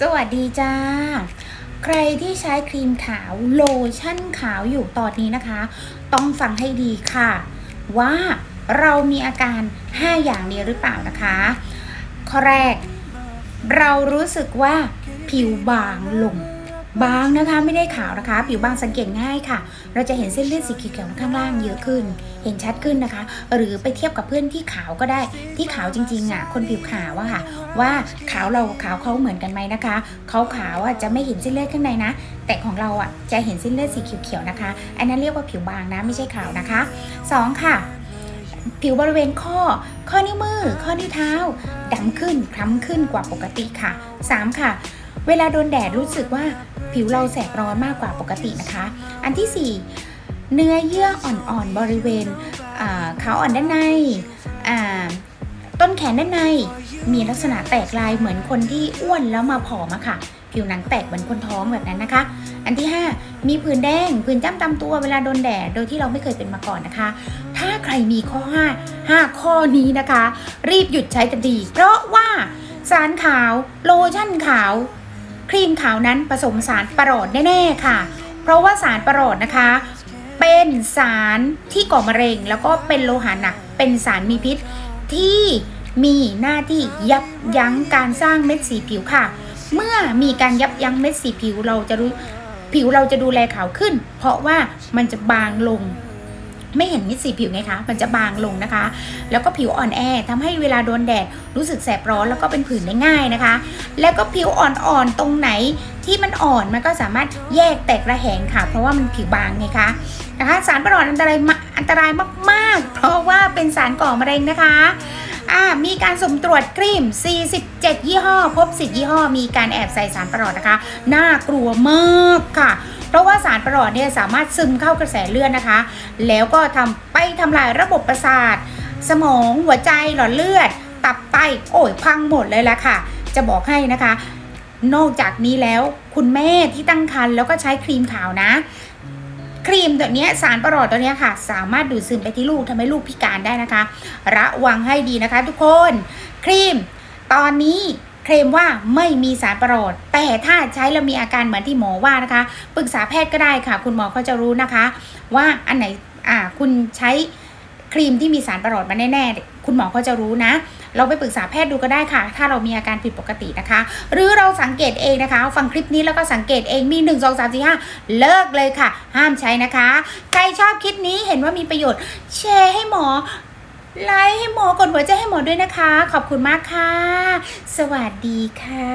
สวัสดีจ้า ใครที่ใช้ครีมขาวโลชั่นขาวอยู่ตอนนี้นะคะ ต้องฟังให้ดีค่ะ ว่าเรามีอาการ 5 อย่างนี้หรือเปล่านะคะข้อแรก เรารู้สึกว่าผิวบางลง บางนะคะไม่ได้ขาวนะคะ ผิวบางสังเกตง่ายค่ะ เราจะเห็นเส้นเลือดสีเขียวๆข้างล่างเยอะขึ้น เห็นชัดขึ้นนะคะ หรือไปเทียบกับเพื่อนที่ขาวก็ได้ที่ขาวจริงๆอะคนผิวขาวอะค่ะ ว่าขาวเราขาวเขาเหมือนกันไหมนะคะเขาขาวอะจะไม่เห็นเส้นเลือดข้างในนะ แต่ของเราอะจะเห็นเส้นเลือดสีเขียวๆนะคะ อันนั้นเรียกว่าผิวบางนะไม่ใช่ขาวนะคะสองค่ะผิวบริเวณข้อ ข้อนิ้วมือ ข้อนิ้วเท้าดำขึ้นคล้ำขึ้นกว่าปกติค่ะ 3 ค่ะ เวลาโดนแดดรู้สึกว่าผิวเราแสบร้อนมากกว่าปกตินะคะ อันที่ 4 เนื้อเยื่ออ่อนๆบริเวณขาอ่อนด้านในต้นแขนด้านในมีลักษณะแตกลายเหมือนคนที่อ้วนแล้วมาผอมอะค่ะ ผิวหนังแตกเหมือนคนท้องแบบนั้นนะคะ อันที่ 5 มีผื่นแดงผื่นจ้ำตามตัวเวลาโดนแดดโดยที่เราไม่เคยเป็นมาก่อนนะคะ ถ้าใครมีข้อ 5 5 ข้อนี้นะคะ รีบหยุดใช้ทันทีเพราะว่าสารขาวโลชั่นขาว ครีมขาวนั้นผสมสารปรอดแน่ๆค่ะ เพราะว่าสารปรอดนะคะ เป็นสารที่ก่อมะเร็ง แล้วก็เป็นโลหะหนัก เป็นสารมีพิษ ที่มีหน้าที่ยับยั้งการสร้างเม็ดสีผิวค่ะ เมื่อมีการยับยั้งเม็ดสีผิวเราจะรู้ผิวเราจะดูแลขาวขึ้น เพราะว่ามันจะบางลง ไม่เห็นม็ดสีผิวไงคะ มันจะบางลงนะคะ แล้วก็ผิวอ่อนแอทำให้เวลาโดนแดดรู้สึกแสบร้อนแล้วก็เป็นผื่นได้ง่ายนะคะ แล้วก็ผิวอ่อนๆตรงไหนที่มันอ่อนมันก็สามารถแยกแตกระแหงค่ะ เพราะว่ามันผิวบางไงคะนะคะสารประหลอดอันตรายมากอันตรายมากๆ เพราะว่าเป็นสารก่อมะเร็งนะคะอ่ามีการสุ่มตรวจครีม 47 ยี่ห้อ พบ 10 ยี่ห้อ มีการแอบใส่สารประหลอดนะคะ น่ากลัวมากค่ะ ประหลอดเนี่ยสามารถซึมเข้ากระแสเลือดนะคะ แล้วก็ทำไปทำลายระบบประสาท สมองหัวใจหลอดเลือด ตับไตโอ้ยพังหมดเลยละค่ะ จะบอกให้นะคะ นอกจากนี้แล้วคุณแม่ที่ตั้งครรภ์แล้วก็ใช้ครีมขาวนะ ครีมตัวนี้สารประหลอดตัวนี้ค่ะ สามารถดูดซึมไปที่ลูกทำให้ลูกพิการได้นะคะ ระวังให้ดีนะคะ ทุกคน ครีม ตอนนี้ เคลมว่าไม่มีสารประหลอด แต่ถ้าใช้แล้วมีอาการเหมือนที่หมอว่านะคะ ปรึกษาแพทย์ก็ได้ค่ะ คุณหมอเขาจะรู้นะคะ ว่าอันไหนอ่าคุณใช้ครีมที่มีสารประหลอดมาแน่ๆ คุณหมอเขาจะรู้นะ เราไปปรึกษาแพทย์ดูก็ได้ค่ะ ถ้าเรามีอาการผิดปกตินะคะ หรือเราสังเกตเองนะคะ ฟังคลิปนี้แล้วก็สังเกตเองมี 1 2 3 4 5 เลิกเลยค่ะ ห้ามใช้นะคะ ใครชอบคลิปนี้เห็นว่ามีประโยชน์แชร์ให้หมอ ไลค์ให้หมอกดหัวใจให้หมอด้วยนะคะ ขอบคุณมากค่ะ สวัสดีค่ะ